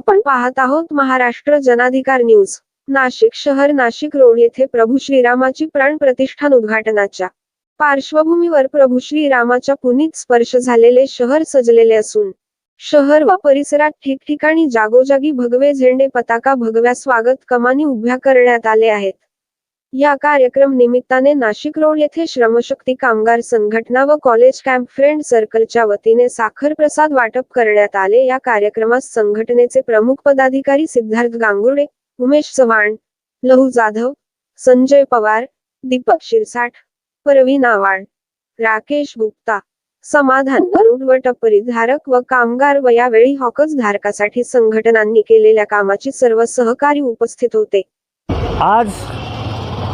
आपण पाहत आहोत महाराष्ट्र जनाधिकार न्यूज नाशिक शहर नाशिक रोड येथे प्रभू श्रीरामाची प्राण प्रतिष्ठान उद्घाटनाच्या पार्श्वभूमीवर प्रभू श्रीरामाच्या पुनीत स्पर्श झालेले शहर सजलेले असून शहर व परिसरात ठिकठिकाणी जागोजागी भगवे झेंडे पताका भगव्या स्वागत कमानी उभ्या करण्यात आले आहेत. या कार्यक्रम निमित्ताने नाशिक रोड येथे श्रमशक्ती कामगार संघटना व कॉलेज कॅम्प फ्रेंड सर्कलच्या वतीने साखर प्रसाद वाटप करण्यात आले. या कार्यक्रमास संघटनेचे प्रमुख पदाधिकारी सिद्धार्थ गांगुर्डे उमेश चव्हाण लहू जाधव संजय पवार दीपक शिरसाठ परवी आवाड राकेश गुप्ता समाधान अरुण व टपरी धारक व कामगार व यावेळी हॉकर्स धारकासाठी संघटनांनी केलेल्या कामाची सर्व सहकारी उपस्थित होते. आज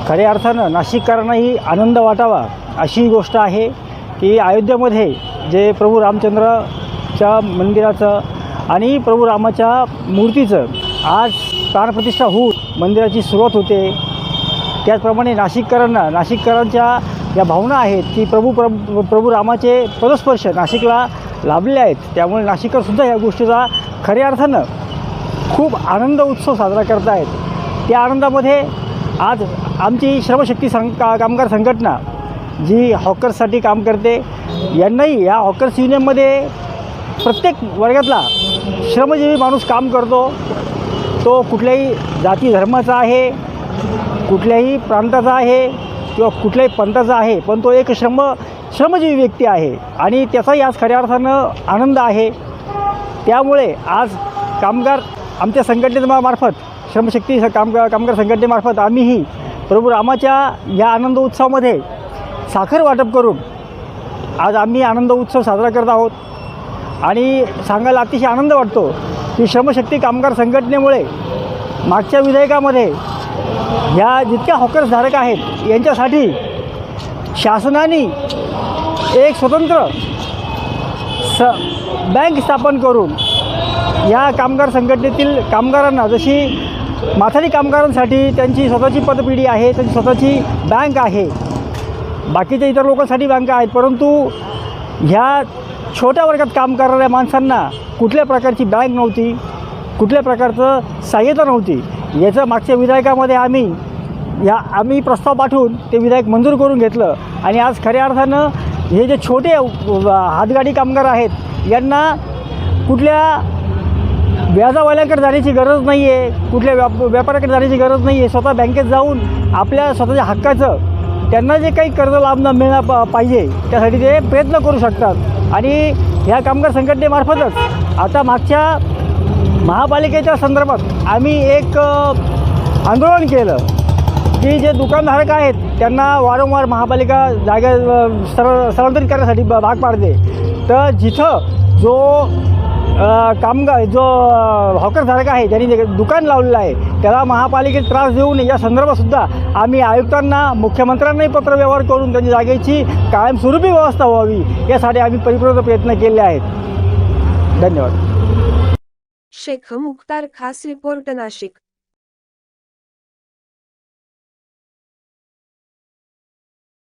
खऱ्या अर्थानं नाशिककरांनाही आनंद वाटावा अशी गोष्ट आहे की अयोध्येमध्ये जे प्रभू रामचंद्रच्या मंदिराचं आणि प्रभू रामाच्या मूर्तीचं आज प्राणप्रतिष्ठा होऊन मंदिराची सुरुवात होते. त्याचप्रमाणे नाशिककरांना नाशिककरांच्या या भावना आहेत की प्रभू प्र प्रभू रामाचे पदस्पर्श नाशिकला लाभले आहेत. त्यामुळे नाशिकरसुद्धा या गोष्टीचा खऱ्या अर्थानं खूप आनंद उत्सव साजरा करत आहेत त्या आनंदामध्ये आज आमची श्रमशक्ती सं का कामगार संघटना जी हॉकर्ससाठी काम करते यांनाही या हॉकर्स युनियनमध्ये प्रत्येक वर्गातला श्रमजीवी माणूस काम करतो. तो कुठल्याही जाती धर्माचा आहे कुठल्याही प्रांताचा आहे किंवा कुठल्याही पंथाचा आहे पण तो एक श्रम श्रमजीवी व्यक्ती आहे आणि त्याचाही आज खऱ्या अर्थानं आनंद आहे. त्यामुळे आज कामगार आमच्या संघटनेमार्फत श्रमशक्ती काम कामगार संघटनेमार्फत आम्हीही प्रभू रामाच्या या आनंद उत्सवामध्ये साखर वाटप करून आज आम्ही आनंद उत्सव साजरा करत आहोत. आणि सांगायला अतिशय आनंद वाटतो की श्रमशक्ती कामगार संघटनेमुळे मागच्या विधेयकामध्ये ह्या जितक्या हॉकर्सधारक आहेत यांच्यासाठी शासनाने एक स्वतंत्र स बँक स्थापन करून या कामगार संघटनेतील कामगारांना जशी माथाडी कामगारांसाठी त्यांची स्वतःची पतपिढी आहे त्यांची स्वतःची बँक आहे. बाकीच्या इतर लोकांसाठी बँका आहेत परंतु ह्या छोट्या वर्गात काम करणाऱ्या माणसांना कुठल्या प्रकारची बँक नव्हती कुठल्या प्रकारचं सहाय्यता नव्हती. याचं मागच्या विधायकामध्ये आम्ही या आम्ही प्रस्ताव पाठवून ते विधायक मंजूर करून घेतलं. आणि आज खऱ्या अर्थानं हे जे छोटे हातगाडी कामगार आहेत यांना कुठल्या व्याजावाल्याकडे जाण्याची गरज नाही आहे कुठल्या व्याप व्यापाऱ्याकडे जाण्याची गरज नाही आहे स्वतः बँकेत जाऊन आपल्या स्वतःच्या हक्काचं त्यांना जे काही कर्ज लाभ न मिळणार पा पाहिजे त्यासाठी ते प्रयत्न करू शकतात. आणि ह्या कामगार संघटनेमार्फतच आता मागच्या महापालिकेच्या संदर्भात आम्ही एक आंदोलन केलं की जे दुकानधारक आहेत त्यांना वारंवार महापालिका जागा स्थळ स्थलांतरित करण्यासाठी ब- भाग पाडते. तर जिथं जो कामगार जो हॉकरधारक आहे ज्यांनी दुकान लावलेलं आहे त्याला महापालिकेत त्रास देऊ नये. या संदर्भातसुद्धा आम्ही आयुक्तांना मुख्यमंत्र्यांनाही पत्रव्यवहार करून त्यांच्या जागेची कायमस्वरूपी व्यवस्था व्हावी यासाठी आम्ही परिपूर्ण प्रयत्न केले आहेत. धन्यवाद. शेख मुख्तार खास रिपोर्ट नाशिक.